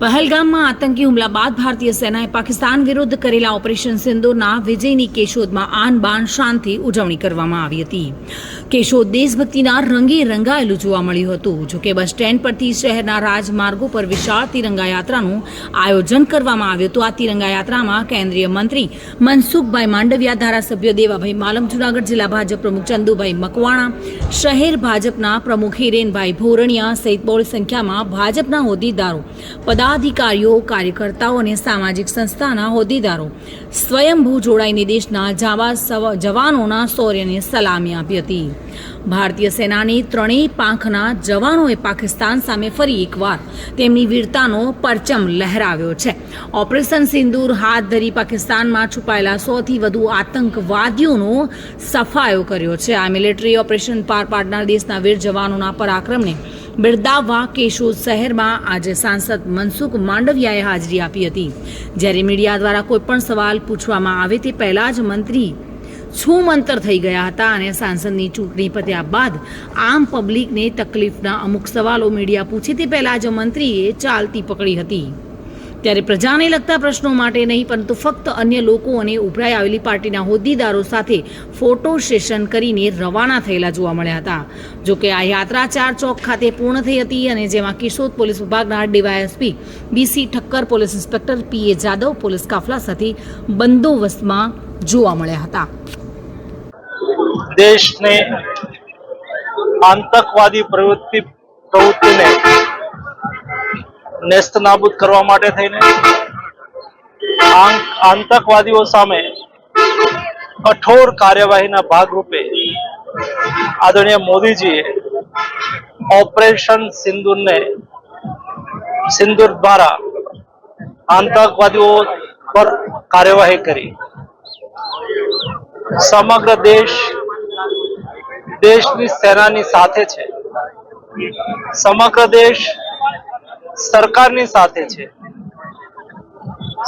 પહલગામમાં આતંકી હુમલા બાદ ભારતીય સેનાએ પાકિસ્તાન વિરુદ્ધ કરેલા ઓપરેશન સિંદૂરના વિજયની કેશોદમાં આન બાન શાનથી ઉજવણી કરવામાં આવી હતી. કેશોદ દેશભક્તિના રંગે રંગાયેલું જોવા મળ્યું હતું. જોકે બસ સ્ટેન્ડ પરથી શહેરના રાજમાર્ગો પર વિશાળ તિરંગા યાત્રાનું આયોજન કરવામાં આવ્યું હતું. આ તિરંગા યાત્રામાં કેન્દ્રીય મંત્રી મનસુખભાઈ માંડવિયા, ધારાસભ્ય દેવાભાઈ માલમ, જુનાગઢ જિલ્લા ભાજપ પ્રમુખ ચંદુભાઈ મકવાણા, શહેર ભાજપના પ્રમુખ હિરેનભાઈ ભોરણિયા સહિત બહોળી સંખ્યામાં ભાજપના હોદ્દેદારો પદાધિકારીઓ, કાર્યકર્તાઓ અને સામાજિક સંસ્થાના હોદ્દેદારો સ્વયંભૂ જોડાઈને દેશના જાવા જવાનોના શૌર્યને સલામી આપી હતી. ભારતીય સેનાની ત્રણેય પાંખના જવાનોએ પાકિસ્તાન સામે ફરી એકવાર તેમની વીરતાનો પરચમ લહેરાવ્યો છે. ઓપરેશન સિંદૂર હાથ ધરી પાકિસ્તાનમાં છુપાયેલા સોથી વધુ આતંકવાદીઓનો સફાયો કર્યો છે. આ મિલિટરી ઓપરેશન પાર પાડનાર દેશના વીર જવાનોના પરાક્રમને બિરદાવવા કેશોદ શહેરમાં આજે સાંસદ મનસુખ માંડવિયાએ હાજરી આપી હતી. જ્યારે મીડિયા દ્વારા કોઈપણ સવાલ પૂછવામાં આવે તે પહેલાં જ મંત્રી છૂમંતર થઈ ગયા હતા અને સાંસદની ચૂંટણી પત્યા બાદ આમ પબ્લિકને તકલીફના અમુક સવાલો મીડિયા પૂછે તે પહેલાં જ મંત્રીએ ચાલતી પકડી હતી. ત્યારે પ્રજાને લગતા પ્રશ્નો માટે નહીં, પરંતુ ફક્ત અન્ય લોકો અને ઉભરાઈ આવેલી પાર્ટીના હોદ્દેદારો સાથે ફોટો સેશન કરીને રવાના થયેલા જોવા મળ્યા હતા. જોકે આ યાત્રા ચાર ચોક ખાતે પૂર્ણ થઈ હતી અને જેમાં કિશોદ પોલીસ વિભાગના DYSP BC Thakkar, police inspector PA Jadav, police કાફલા સાથે બંદોબસ્તમાં જોવા મળ્યા હતા. દેશને આતંકવાદી પ્રવૃત્તિ પ્રવૃત્તિને નેસ્ત નાબૂદ કરવા માટે થઈને આતંકવાદીઓ સામે કઠોર કાર્યવાહીના ભાગરૂપે આદરણીય મોદીજીએ ઓપરેશન સિંદુરને, સિંદુર દ્વારા આતંકવાદીઓ પર કાર્યવાહી કરી. સમગ્ર દેશ, દેશની સેનાની સાથે છે. સમગ્ર દેશ સરકારની સાથે છે.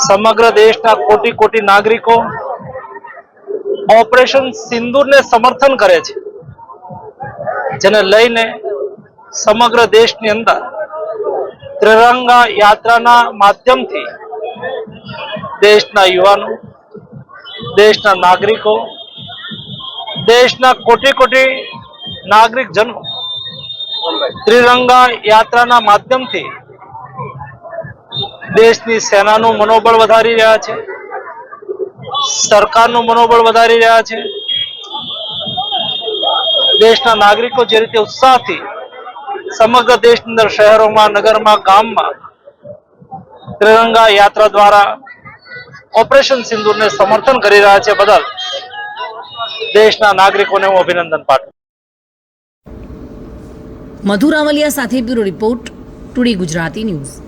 સમગ્ર દેશના કોટી કોટી નાગરિકો ઓપરેશન સિંદૂરને સમર્થન કરે છે. જેને લઈને સમગ્ર દેશની અંદર ત્રિરંગા યાત્રાના માધ્યમથી દેશના યુવાનો, દેશના નાગરિકો, દેશના કોટી કોટી નાગરિક જનો ત્રિરંગા યાત્રાના માધ્યમથી દેશની સેનાનું મનોબળ વધારી રહ્યા છે. સરકારનું મનોબળ વધારી રહ્યા છે. દેશના નાગરિકો જે રીતે ઉત્સાહથી સમગ્ર દેશની અંદર શહેરોમાં, નગરમાં, ગામમાં ત્રિરંગા યાત્રા દ્વારા ઓપરેશન સિંદૂરને સમર્થન કરી રહ્યા છે બદલ દેશના નાગરિકોને હું અભિનંદન પાઠવું મધુરાવલિયા સાથે bureau report today Gujarati news.